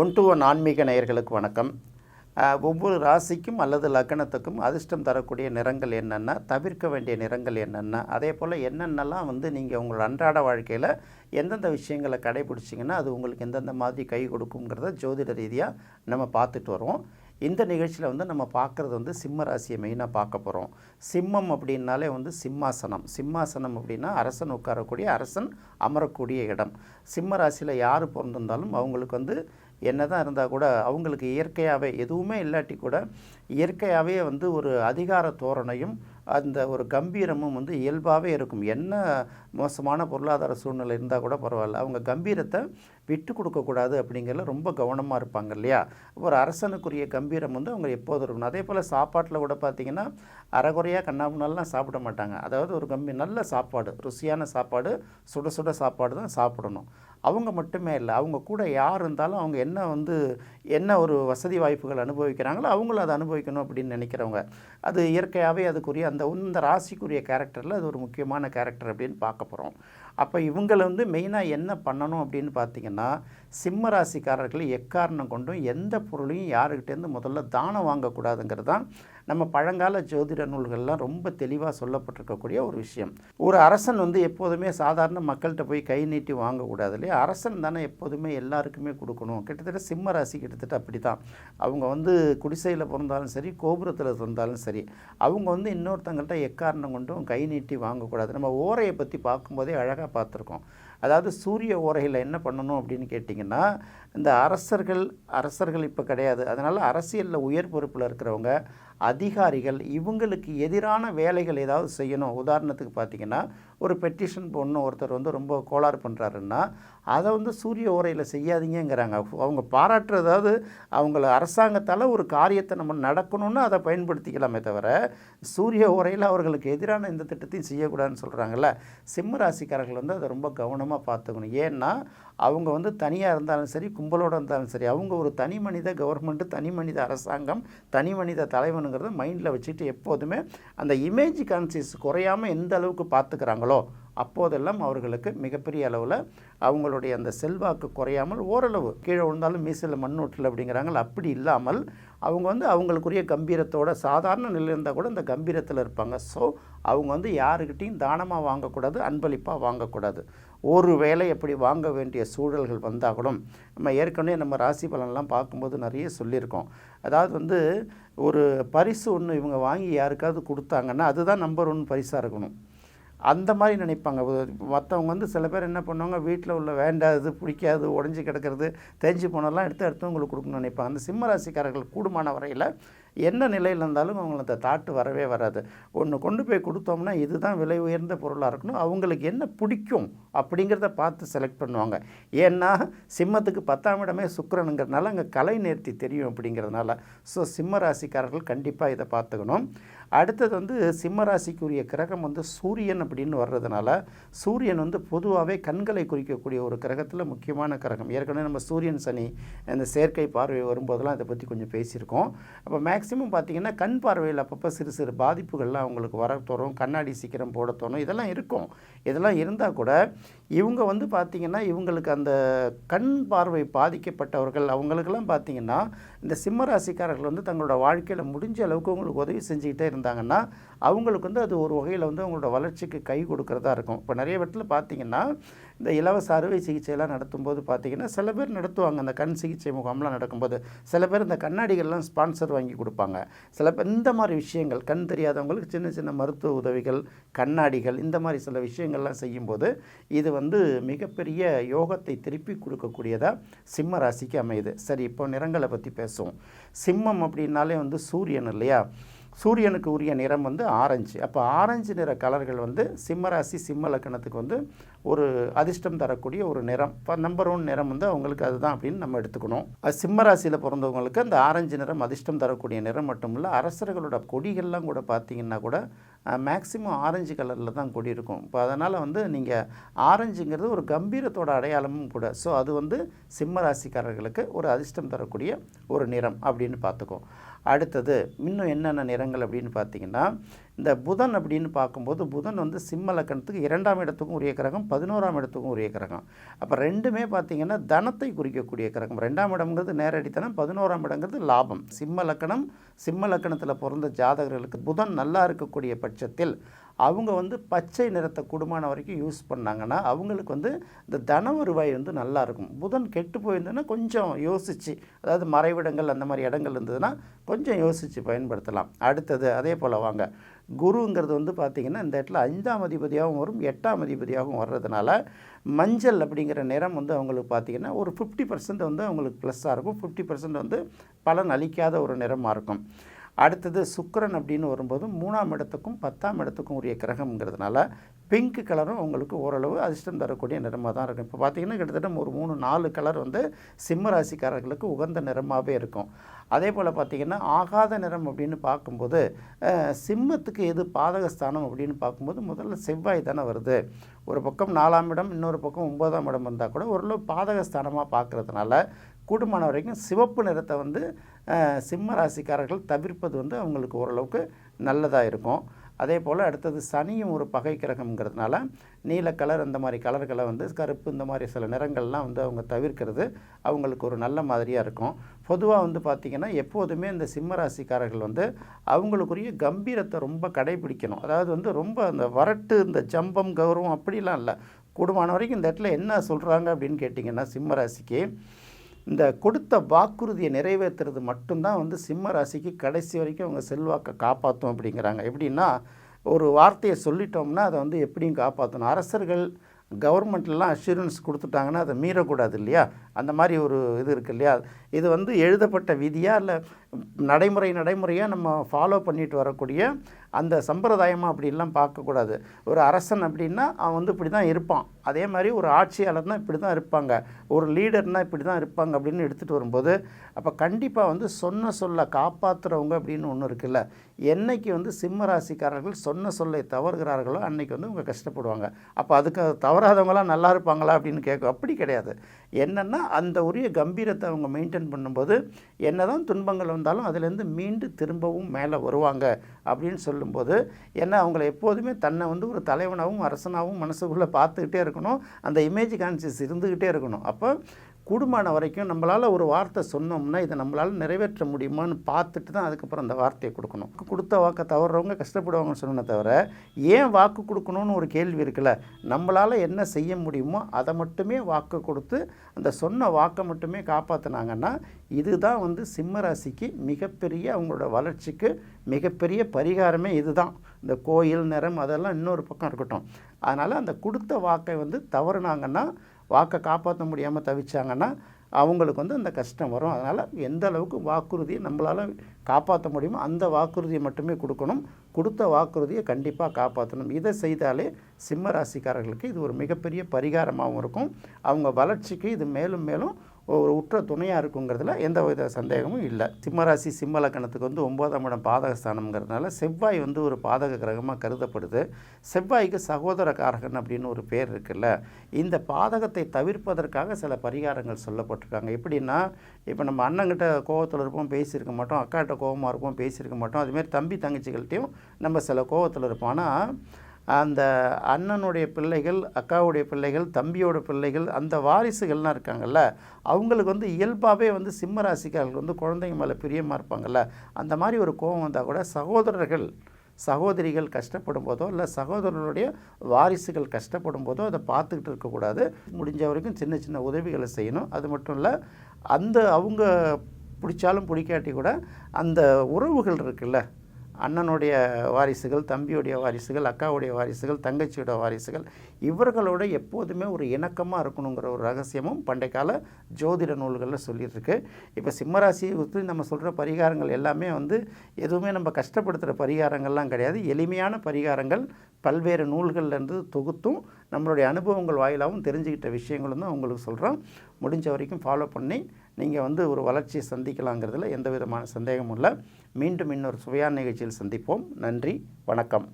One to one ஆன்மீக நேயர்களுக்கு வணக்கம். ஒவ்வொரு ராசிக்கும் அல்லது லக்னத்துக்கும் அதிர்ஷ்டம் தரக்கூடிய நிறங்கள் என்னென்ன தவிர்க்க வேண்டிய நிறங்கள் என்னென்ன அதே போல் என்னென்னலாம் வந்து நீங்கள் உங்களோட அன்றாட வாழ்க்கையில் எந்தெந்த விஷயங்களை கடைபிடிச்சிங்கன்னா அது உங்களுக்கு எந்தெந்த மாதிரி கை கொடுக்குங்கிறத ஜோதிட ரீதியாக நம்ம பார்த்துட்டு வருவோம். இந்த நிகழ்ச்சியில் வந்து நம்ம பார்க்குறது வந்து சிம்ம ராசியை மெயினாக பார்க்க போகிறோம் சிம்மம் அப்படின்னாலே வந்து சிம்மாசனம். சிம்மாசனம் அப்படின்னா அரசன் உட்காரக்கூடிய அரசன் அமரக்கூடிய இடம். சிம்ம ராசியில் யார் பிறந்திருந்தாலும் அவங்களுக்கு வந்து என்னதான் இருந்தால் கூட அவங்களுக்கு இயற்கையாகவே எதுவுமே இல்லாட்டி கூட இயற்கையாகவே வந்து ஒரு அதிகார தோரணையும் அந்த ஒரு கம்பீரமும் வந்து இயல்பாகவே இருக்கும். என்ன மோசமான பொருளாதார சூழ்நிலை இருந்தால் கூட பரவாயில்ல. அவங்க கம்பீரத்தை விட்டு கொடுக்கக்கூடாது அப்படிங்கிறதுல ரொம்ப கவனமாக இருப்பாங்க இல்லையா? ஒரு அரசனுக்குரிய கம்பீரம் வந்து அவங்க எப்போதும் இருக்கணும். அதே போல் சாப்பாட்டில் கூட பார்த்திங்கன்னா அறகுறையாக கண்ணாமுன்னாலாம் சாப்பிட மாட்டாங்க. அதாவது ஒரு கம்பி நல்ல சாப்பாடு ருசியான சாப்பாடு சுட சுட சாப்பாடு தான் சாப்பிடணும். அவங்க மட்டுமே இல்லை அவங்க கூட யார் இருந்தாலும் அவங்க என்ன வந்து என்ன ஒரு வசதி வாய்ப்புகள் அனுபவிக்கிறாங்களோ அவங்களும் அதை அனுபவிக்கணும் அப்படின்னு நினைக்கிறவங்க. அது இயற்கையாகவே அதுக்குரிய அந்த இந்த ராசிக்குரிய கேரக்டரில் அது ஒரு முக்கியமான கேரக்டர் அப்படின்னு பார்க்க போகிறோம் அப்போ இவங்களை வந்து மெயினாக என்ன பண்ணணும் அப்படின்னு பார்த்தீங்கன்னா சிம்ம ராசிக்காரர்கள் எக்காரணம் கொண்டும் எந்த பொருளையும் யாருக்கிட்டேருந்து முதல்ல தானம் வாங்கக்கூடாதுங்கிறது தான் நம்ம பழங்கால ஜோதிட நூல்கள்லாம் ரொம்ப தெளிவாக சொல்லப்பட்டிருக்கக்கூடிய ஒரு விஷயம். ஒரு அரசன் வந்து எப்போதுமே சாதாரண மக்கள்கிட்ட போய் கை நீட்டி வாங்கக்கூடாது இல்லையா? அரசன் தானே எப்போதுமே எல்லாருக்குமே கொடுக்கணும். கிட்டத்தட்ட சிம்ம ராசி கிட்டத்தட்ட அப்படி தான் அவங்க வந்து குடிசையில் பிறந்தாலும் சரி கோபுரத்தில் இருந்தாலும் சரி அவங்க வந்து இன்னொருத்தங்கள்ட்ட எக்காரணம் கொண்டும் கை நீட்டி வாங்கக்கூடாது. நம்ம ஓரையை பற்றி பார்க்கும்போதே அழகாக பார்த்துருக்கோம். அதாவது சூரிய ஓரையில் என்ன பண்ணணும் அப்படின்னு கேட்டிங்கன்னா இந்த அரசர்கள் அரசர்கள் இப்போ கிடையாது. அதனால் அரசியலில் உயர் பொறுப்பில் இருக்கிறவங்க அதிகாரிகள் இவங்களுக்கு எதிரான வேலைகள் ஏதாவது செய்யணும். உதாரணத்துக்கு பார்த்தீங்கன்னா ஒரு பெட்டிஷன் போடணும் ஒருத்தர் வந்து ரொம்ப கோளாறு பண்ணுறாருன்னா அதை வந்து சூரிய உரையில் செய்யாதீங்கிறாங்க அவங்க பாராட்டுறதாவது அவங்கள அரசாங்கத்தால் ஒரு காரியத்தை நம்ம நடக்கணும்னு அதை பயன்படுத்திக்கலாமே தவிர சூரிய உரையில் அவர்களுக்கு எதிரான எந்த திட்டத்தையும் செய்யக்கூடாதுன்னு சொல்கிறாங்கல்ல சிம்ம ராசிக்காரர்கள் வந்து அதை ரொம்ப கவனமாக பார்த்துக்கணும். ஏன்னா அவங்க வந்து தனியாக இருந்தாலும் சரி கும்பலோடு இருந்தாலும் சரி அவங்க ஒரு தனி மனித கவர்மெண்ட்டு தனி மனித அரசாங்கம் தனி மனித தலைவனுங்கிறத மைண்டில் வச்சுட்டு எப்போதுமே அந்த இமேஜ் கான்சியஸ் குறையாமல் எந்த அளவுக்கு பார்த்துக்கிறாங்களோ அப்போதெல்லாம் அவர்களுக்கு மிகப்பெரிய அளவில் அவங்களுடைய அந்த செல்வாக்கு குறையாமல் ஓரளவு கீழே விழுந்தாலும் மீசையில் மண் ஒட்டல் அப்படிங்கிறாங்கள அப்படி இல்லாமல் அவங்க வந்து அவங்களுக்குரிய கம்பீரத்தோட சாதாரண நிலையில் இருந்தால் கூட இந்த கம்பீரத்தில் இருப்பாங்க. ஸோ அவங்க வந்து யாருக்கிட்டையும் தானமாக வாங்கக்கூடாது அன்பளிப்பாக வாங்கக்கூடாது. ஒரு வேளை எப்படி வாங்க வேண்டிய சூழல்கள் வந்தால் கூட நம்ம ஏற்கனவே நம்ம ராசி பலன்லாம் பார்க்கும்போது நிறைய சொல்லியிருக்கோம். அதாவது வந்து ஒரு பரிசு ஒன்று இவங்க வாங்கி யாருக்காவது கொடுத்தாங்கன்னா அதுதான் நம்பர் ஒன் பரிசாக இருக்கணும். அந்த மாதிரி நினைப்பாங்க. மற்றவங்க வந்து சில பேர் என்ன பண்ணுவாங்க வீட்டில் உள்ள வேண்டாது பிடிக்காது உடஞ்சி கிடக்கிறது தேஞ்சு போனதெல்லாம் எடுத்து அடுத்தவங்களுக்கு கொடுக்கணும்னு நினைப்பாங்க. அந்த சிம்ம ராசிக்காரர்கள் கூடுமான வரையில் என்ன நிலையில் இருந்தாலும் அவங்களுக்கு அந்த தாட்டு வரவே வராது. ஒன்று கொண்டு போய் கொடுத்தோம்னா இதுதான் விலை உயர்ந்த பொருளாக இருக்கணும். அவங்களுக்கு என்ன பிடிக்கும் அப்படிங்கிறத பார்த்து செலக்ட் பண்ணுவாங்க. ஏன்னா சிம்மத்துக்கு பத்தாம் இடமே சுக்கிரனுங்கிறதுனால அங்கே கலை நேர்த்தி தெரியும் அப்படிங்கிறதுனால. ஸோ சிம்ம ராசிக்காரர்கள் கண்டிப்பாக இதை பார்த்துக்கணும். அடுத்தது வந்து சிம்ம ராசிக்குரிய கிரகம் வந்து சூரியன் அப்படின்னு வர்றதுனால சூரியன் வந்து பொதுவாகவே கண்களை குறிக்கக்கூடிய ஒரு கிரகத்தில் முக்கியமான கிரகம். ஏற்கனவே நம்ம சூரியன் சனி இந்த செயற்கை பார்வை வரும்போதெல்லாம் இதை பற்றி கொஞ்சம் பேசியிருக்கோம். அப்போ மேக்ஸ் மேக்ஸிமம் பார்த்திங்கன்னா கண் பார்வையில் அப்பப்போ சிறு சிறு பாதிப்புகள்லாம் அவங்களுக்கு வர தோறும் கண்ணாடி சீக்கிரம் போட தோணும் இதெல்லாம் இருக்கும். இதெல்லாம் இருந்தால் கூட இவங்க வந்து பார்த்திங்கன்னா இவங்களுக்கு அந்த கண் பார்வை பாதிக்கப்பட்டவர்கள் அவங்களுக்கெல்லாம் பார்த்திங்கன்னா இந்த சிம்ம ராசிக்காரர்கள் வந்து தங்களோட வாழ்க்கையில் முடிஞ்ச அளவுக்கு அவங்களுக்கு உதவி செஞ்சுக்கிட்டே இருந்தாங்கன்னா அவங்களுக்கு வந்து அது ஒரு வகையில் வந்து அவங்களோட வளர்ச்சிக்கு கை கொடுக்குறதா இருக்கும். இப்போ நிறைய இடத்துல பார்த்தீங்கன்னா இந்த இலவச அறுவை சிகிச்சையெல்லாம் நடத்தும்போது பார்த்திங்கன்னா சில பேர் நடத்துவாங்க. அந்த கண் சிகிச்சை முகாம்லாம் நடக்கும்போது சில பேர் இந்த கண்ணாடிகள்லாம் ஸ்பான்சர் வாங்கி கொடுப்பாங்க. சில பேர் இந்த மாதிரி விஷயங்கள் கண் தெரியாதவங்களுக்கு சின்ன சின்ன மருத்துவ உதவிகள் கண்ணாடிகள் இந்த மாதிரி சில விஷயங்கள்லாம் செய்யும்போது இது வந்து மிகப்பெரிய யோகத்தை திருப்பி கொடுக்கக்கூடியதாக சிம்ம ராசிக்கு அமையுது. சரி இப்போ நிறங்களை பற்றி பேசுவோம் சிம்மம் அப்படின்னாலே வந்து சூரியன் இல்லையா? சூரியனுக்கு உரிய நிறம் வந்து ஆரஞ்சு. அப்போ ஆரஞ்சு நிற கலர்கள் வந்து சிம்மராசி சிம்ம லக்கணத்துக்கு வந்து ஒரு அதிர்ஷ்டம் தரக்கூடிய ஒரு நிறம். இப்போ நம்பர் ஒன் நிறம் வந்து அவங்களுக்கு அதுதான் அப்படின்னு நம்ம எடுத்துக்கணும். அது சிம்ம ராசியில் பிறந்தவங்களுக்கு அந்த ஆரஞ்சு நிறம் அதிர்ஷ்டம் தரக்கூடிய நிறம் மட்டும் இல்லை அரசர்களோட கொடிகள்லாம் கூட பார்த்தீங்கன்னா கூட மேக்சிமம் ஆரஞ்சு கலரில் தான் கொடி இருக்கும். இப்போ அதனால் வந்து நீங்கள் ஆரஞ்சுங்கிறது ஒரு கம்பீரத்தோட அடையாளமும் கூட. ஸோ அது வந்து சிம்ம ராசிக்காரர்களுக்கு ஒரு அதிர்ஷ்டம் தரக்கூடிய ஒரு நிறம் அப்படின்னு பார்த்துக்கோ. அடுத்தது இன்னும் என்னென்ன நிறங்கள் அப்படின்னு பார்த்தீங்கன்னா இந்த புதன் அப்படின்னு பார்க்கும்போது புதன் வந்து சிம்ம லக்கணத்துக்கு இரண்டாம் இடத்துக்கும் உரிய கிரகம் பதினோராம் இடத்துக்கும் உரிய கிரகம். அப்போ ரெண்டுமே பார்த்தீங்கன்னா தனத்தை குறிக்கக்கூடிய கிரகம். ரெண்டாம் இடம்ங்கிறது நேரடி தனம் பதினோராம் இடங்கிறது லாபம். சிம்ம லக்கணம் சிம்ம லக்கணத்தில் பிறந்த ஜாதகர்களுக்கு புதன் நல்லா இருக்கக்கூடிய பட்சத்தில் அவங்க வந்து பச்சை நிறத்தை குடும்பமான வரைக்கும் யூஸ் பண்ணாங்கன்னா அவங்களுக்கு வந்து இந்த தன வருவாய் வந்து நல்லாயிருக்கும் புதன் கெட்டு போயிருந்ததுன்னா கொஞ்சம் யோசித்து அதாவது மறைவிடங்கள் அந்த மாதிரி இடங்கள் இருந்ததுன்னா கொஞ்சம் யோசித்து பயன்படுத்தலாம். அடுத்தது அதே போல் வாங்க. குருங்கிறது வந்து பார்த்திங்கன்னா இந்த இடத்துல அஞ்சாம் அதிபதியாகவும் வரும் எட்டாம் அதிபதியாகவும் வர்றதுனால மஞ்சள் அப்படிங்கிற நிறம் வந்து அவங்களுக்கு பார்த்திங்கன்னா ஒரு ஃபிஃப்டி பர்சன்ட் வந்து அவங்களுக்கு ப்ளஸ்ஸாக இருக்கும். ஃபிஃப்டி பர்சன்ட் வந்து பலன் அளிக்காத ஒரு நிறமாக இருக்கும். அடுத்தது சுக்கரன் அப்படின்னு வரும்போது மூணாம் இடத்துக்கும் பத்தாம் இடத்துக்கும் உரிய கிரகம்ங்கிறதுனால பிங்க் கலரும் உங்களுக்கு ஓரளவு அதிர்ஷ்டம் தரக்கூடிய நிறமாக தான் இருக்கும். இப்போ பார்த்தீங்கன்னா கிட்டத்தட்ட ஒரு மூணு நாலு கலர் வந்து சிம்ம ராசிக்காரர்களுக்கு உகந்த நிறமாகவே இருக்கும். அதே போல் பார்த்திங்கன்னா ஆகாத நிறம் அப்படின்னு பார்க்கும்போது சிம்மத்துக்கு எது பாதகஸ்தானம் அப்படின்னு பார்க்கும்போது முதல்ல செவ்வாய் தானே வருது. ஒரு பக்கம் நாலாம் இடம் இன்னொரு பக்கம் ஒன்பதாம் இடம் வந்தால் கூட ஓரளவு பாதகஸ்தானமாக பார்க்குறதுனால கூடுமான வரைக்கும் சிவப்பு நிறத்தை வந்து சிம்ம ராசிக்காரர்கள் தவிர்ப்பது வந்து அவங்களுக்கு ஓரளவுக்கு நல்லதாக இருக்கும். அதே போல் அடுத்தது சனியும் ஒரு பகை கிரகம்ங்கிறதுனால நீல கலர் அந்த மாதிரி கலர்களை வந்து கருப்பு இந்த மாதிரி சில நிறங்கள்லாம் வந்து அவங்க தவிர்க்கிறது அவங்களுக்கு ஒரு நல்ல மாதிரியாக இருக்கும். பொதுவாக வந்து பார்த்திங்கன்னா எப்போதுமே இந்த சிம்ம ராசிக்காரர்கள் வந்து அவங்களுக்குரிய கம்பீரத்தை ரொம்ப கடைபிடிக்கணும். அதாவது வந்து ரொம்ப அந்த வரட்டு இந்த ஜம்பம் கௌரவம் அப்படிலாம் இல்லை. கூடுமான வரைக்கும் இந்த இடத்துல என்ன சொல்கிறாங்க அப்படின்னு கேட்டிங்கன்னா சிம்ம ராசிக்கு இந்த கொடுத்த வாக்குறுதியை நிறைவேற்றுறது மட்டும்தான் வந்து சிம்ம ராசிக்கு கடைசி வரைக்கும் அவங்க செல்வாக்கை காப்பாற்றும் அப்படிங்கிறாங்க. எப்படின்னா ஒரு வார்த்தையை சொல்லிட்டோம்னா அதை வந்து எப்படியும் காப்பாற்றணும். அரசர்கள் கவர்மெண்ட்லாம் அஷூரன்ஸ் கொடுத்துட்டாங்கன்னா அதை மீறக்கூடாது இல்லையா? அந்த மாதிரி ஒரு இது இருக்கு இல்லையா? இது வந்து எழுதப்பட்ட விதியாக இல்லை நடைமுறை நடைமுறையாக நம்ம ஃபாலோ பண்ணிட்டு வரக்கூடிய அந்த சம்பிரதாயமாக அப்படிலாம் பார்க்கக்கூடாது. ஒரு அரசன் அப்படின்னா அவன் வந்து இப்படி தான் இருப்பான். அதே மாதிரி ஒரு ஆட்சியாளர்னா இப்படி தான் இருப்பாங்க. ஒரு லீடர்னால் இப்படி தான் இருப்பாங்க அப்படின்னு எடுத்துகிட்டு வரும்போது அப்போ கண்டிப்பாக வந்து சொன்ன சொல்ல காப்பாற்றுறவங்க அப்படின்னு ஒன்று இருக்குல்ல. என்னைக்கு வந்து சிம்ம ராசிக்காரர்கள் சொன்ன சொல்லை தவறுகிறார்களோ அன்னைக்கு வந்து அவங்க கஷ்டப்படுவாங்க. அப்போ அதுக்கு தவறாதவங்களாம் நல்லா இருப்பாங்களா அப்படின்னு கேட்கும் அப்படி கிடையாது. என்னென்னா அந்த உரிய கம்பீரத்தை அவங்க மெயின்டைன் பண்ணும்போது என்னதான் துன்பங்கள் வந்தாலும் அதுலேருந்து மீண்டு திரும்பவும் மேலே வருவாங்க அப்படின்னு சொல்லும்போது ஏன்னா அவங்கள எப்போதுமே தன்னை வந்து ஒரு தலைவனாகவும் அரசனாகவும் மனசுக்குள்ளே பார்த்துக்கிட்டே இருக்கணும். அந்த இமேஜ் கான்சியஸ் இருந்துக்கிட்டே இருக்கணும். அப்போ கூடுமான வரைக்கும் நம்மளால் ஒரு வார்த்தை சொன்னோம்னா இதை நம்மளால் நிறைவேற்ற முடியுமான்னு பார்த்துட்டு தான் அதுக்கப்புறம் அந்த வார்த்தையை கொடுக்கணும். கொடுத்த வாக்கை தவறுறவங்க கஷ்டப்படுவாங்கன்னு சொன்ன தவிர ஏன் வாக்கு கொடுக்கணும்னு ஒரு கேள்வி இருக்குல்ல நம்மளால் என்ன செய்ய முடியுமோ அதை மட்டுமே வாக்கு கொடுத்து அந்த சொன்ன வாக்கை மட்டுமே காப்பாற்றினாங்கன்னா இதுதான் வந்து சிம்ம ராசிக்கு மிகப்பெரிய அவங்களோட வளர்ச்சிக்கு மிகப்பெரிய பரிகாரமே இதுதான். இந்த கோயில் நிறம் அதெல்லாம் இன்னொரு பக்கம் இருக்கட்டும். அதனால் அந்த கொடுத்த வாக்கை வந்து தவறுனாங்கன்னா வாக்கை காப்பாற்ற முடியாமல் தவிச்சாங்கன்னா அவங்களுக்கு வந்து அந்த கஷ்டம் வரும். அதனால் எந்த அளவுக்கு வாக்குறுதியை நம்மளால் காப்பாற்ற முடியுமோ அந்த வாக்குறுதியை மட்டுமே கொடுக்கணும். கொடுத்த வாக்குறுதியை கண்டிப்பாக காப்பாற்றணும். இதை செய்தாலே சிம்ம ராசிக்காரர்களுக்கு இது ஒரு மிகப்பெரிய பரிகாரமாகவும் இருக்கும். அவங்க வளர்ச்சிக்கு இது மேலும் மேலும் ஒரு உற்ற துணையாக இருக்குங்கிறதுல எந்த வித சந்தேகமும் இல்லை. சிம்மராசி சிம்ம லக்கணத்துக்கு வந்து ஒன்பதாம் இடம் பாதகஸ்தானம்ங்கிறதுனால செவ்வாய் வந்து ஒரு பாதக கிரகமாக கருதப்படுது. செவ்வாய்க்கு சகோதர காரகன் அப்படின்னு ஒரு பேர் இருக்குல்ல. இந்த பாதகத்தை தவிர்ப்பதற்காக சில பரிகாரங்கள் சொல்லப்பட்டிருக்காங்க. எப்படின்னா இப்போ நம்ம அண்ணங்கிட்ட கோவத்தில் இருப்போம் பேசியிருக்க மாட்டோம். அக்காட்ட கோவமாக இருப்போம் பேசியிருக்க மாட்டோம். அதுமாரி தம்பி தங்கச்சிகள்கிட்டையும் நம்ம சில கோவத்தில் இருப்போம். ஆனால் அந்த அண்ணனுடைய பிள்ளைகள் அக்காவுடைய பிள்ளைகள் தம்பியோட பிள்ளைகள் அந்த வாரிசுகள்லாம் இருக்காங்கல்ல அவங்களுக்கு வந்து இயல்பாகவே வந்து சிம்ம ராசிக்காரர்கள் வந்து குழந்தைங்க மேலே பிரியமாக இருப்பாங்கல்ல அந்த மாதிரி ஒரு கோபம் வந்தால் கூட சகோதரர்கள் சகோதரிகள் கஷ்டப்படும் போதோ இல்லை சகோதரர்களுடைய வாரிசுகள் கஷ்டப்படும் போதோ அதை பார்த்துக்கிட்டு இருக்கக்கூடாது முடிஞ்ச வரைக்கும் சின்ன சின்ன உதவிகளை செய்யணும். அது மட்டும் இல்லை அந்த அவங்க பிடிச்சாலும் பிடிக்காட்டி கூட அந்த உறவுகள் இருக்குல்ல அண்ணனுடைய வாரிசுகள் தம்பியுடைய வாரிசுகள் அக்காவுடைய வாரிசுகள் தங்கச்சியோட வாரிசுகள் இவர்களோட எப்போதுமே ஒரு இணக்கமாக இருக்கணுங்கிற ஒரு ரகசியமும் பண்டைய கால ஜோதிட நூல்களில் சொல்லியிருக்கு. இப்போ சிம்மராசியை ஒத்து நம்ம சொல்கிற பரிகாரங்கள் எல்லாமே வந்து எதுவுமே நம்ம கஷ்டப்படுத்துகிற பரிகாரங்கள்லாம் கிடையாது. எளிமையான பரிகாரங்கள் பல்வேறு நூல்கள்லேருந்து தொகுத்தும் நம்மளுடைய அனுபவங்கள் வாயிலாகவும் தெரிஞ்சுக்கிட்ட விஷயங்களும் தான் உங்களுக்கு சொல்கிறோம். முடிஞ்ச வரைக்கும் ஃபாலோ பண்ணி நீங்கள் வந்து ஒரு வளர்ச்சியை சந்திக்கலாங்கிறதுல எந்த விதமான சந்தேகமும் இல்லை. மீண்டும் இன்னொரு சுவையான நிகழ்ச்சியில் சந்திப்போம். நன்றி. வணக்கம்.